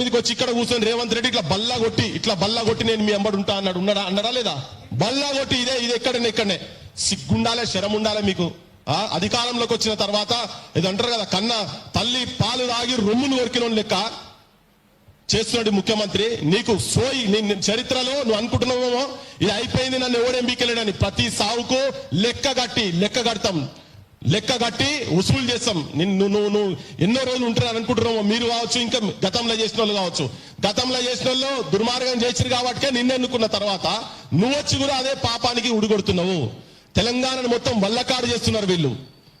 మీదకి వచ్చి ఇక్కడ కూర్చొని రేవంత్ రెడ్డి ఇట్లా బల్లా కొట్టి ఇట్లా బల్లా కొట్టి నేను మీ అంబడు ఉంటా అన్నాడు. ఉన్నాడా? అన్నాడా లేదా? బల్లా కొట్టి ఇదే ఇది ఎక్కడనే ఇక్కడనే. సిగ్గుండాలే శరం ఉండాలే మీకు. ఆ అధికారంలోకి వచ్చిన తర్వాత ఇది అంటారు కదా కన్నా తల్లి పాలు తాగి రొమ్మును కొరికిన లెక్క చేస్తున్నాడు ముఖ్యమంత్రి. నీకు సోయి నేను చరిత్రలో నువ్వు అనుకుంటున్నావేమో? ఇది అయిపోయింది నన్ను ఎవడేం బీకెళ్ళాడని ప్రతి సావుకు లెక్క కట్టి లెక్క కడతాం. లెక్క కట్టి వసూలు చేస్తాం. నిన్ను నువ్వు నువ్వు ఎన్నో రోజులు ఉంటారని అనుకుంటున్నావు మీరు కావచ్చు ఇంకా గతంలో చేసిన వాళ్ళు కావచ్చు. గతంలో చేసిన వాళ్ళు దుర్మార్గం చేసిరు కాబట్టి నిన్ను ఎన్నుకున్న తర్వాత నువ్వు వచ్చి కూడా అదే పాపానికి ఉడిగొడుతున్నావు. తెలంగాణను మొత్తం వల్లకాడు చేస్తున్నారు వీళ్ళు.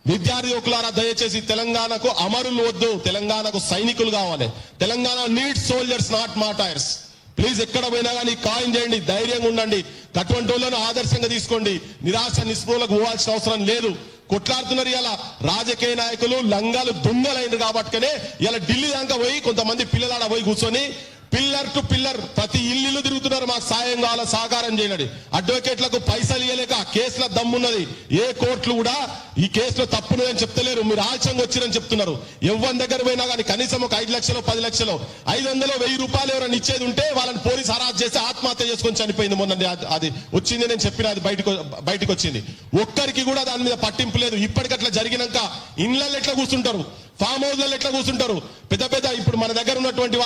విద్యార్థి యువకులారా దయచేసి తెలంగాణకు అమరులు వద్దు. తెలంగాణకు సైనికులు కావాలి. Telangana need soldiers not martyrs please ఎక్కడ పోయినా కానీ కాయిన్ చేయండి ధైర్యంగా ఉండండి. అటువంటి వాళ్ళను ఆదర్శంగా తీసుకోండి. నిరాశ నిస్పృహలకు పోవాల్సిన అవసరం లేదు. కొట్లాడుతున్నారు ఇలా రాజకీయ నాయకులు లంగాలు దొంగలైనరు కాబట్టుకనే ఇలా ఢిల్లీ దాకా పోయి కొంతమంది పిల్లలాడ పోయి కూర్చొని పిల్లర్ టు పిల్లర్ ప్రతి ఇల్లు తిరుగుతున్నారు మాకు సాయం కావాల సహకారం చేయండి. అడ్వకేట్లకు పైసలు ఇవ్వలేక ఆ కేసుల దమ్మున్నది ఏ కోర్టులు కూడా ఈ కేసులో తప్పున్నదని చెప్తలేరు. మీరు ఆలస్యంగా వచ్చిరని చెప్తున్నారు. ఎవరి దగ్గర పోయినా కానీ కనీసం ఒక ఐదు లక్షలు పది లక్షలు ఐదు వందలు వెయ్యి రూపాయలు ఎవరైనా ఇచ్చేది ఉంటే వాళ్ళని పోలీస్ హరాజ్ చేసి ఆత్మహత్య చేసుకొని చనిపోయింది మొన్న అది- అది వచ్చింది నేను చెప్పిన అది బయటకు బయటకు వచ్చింది. ఒక్కరికి కూడా దాని మీద పట్టింపు లేదు. ఇప్పటికట్లా జరిగినాక ఇళ్ళల్లో ఎట్లా కూర్చుంటారు? ఫామ్ హౌస్లలో ఎట్లా కూర్చుంటారు? పెద్ద పెద్ద ఇప్పుడు మన దగ్గర ఉన్నటువంటి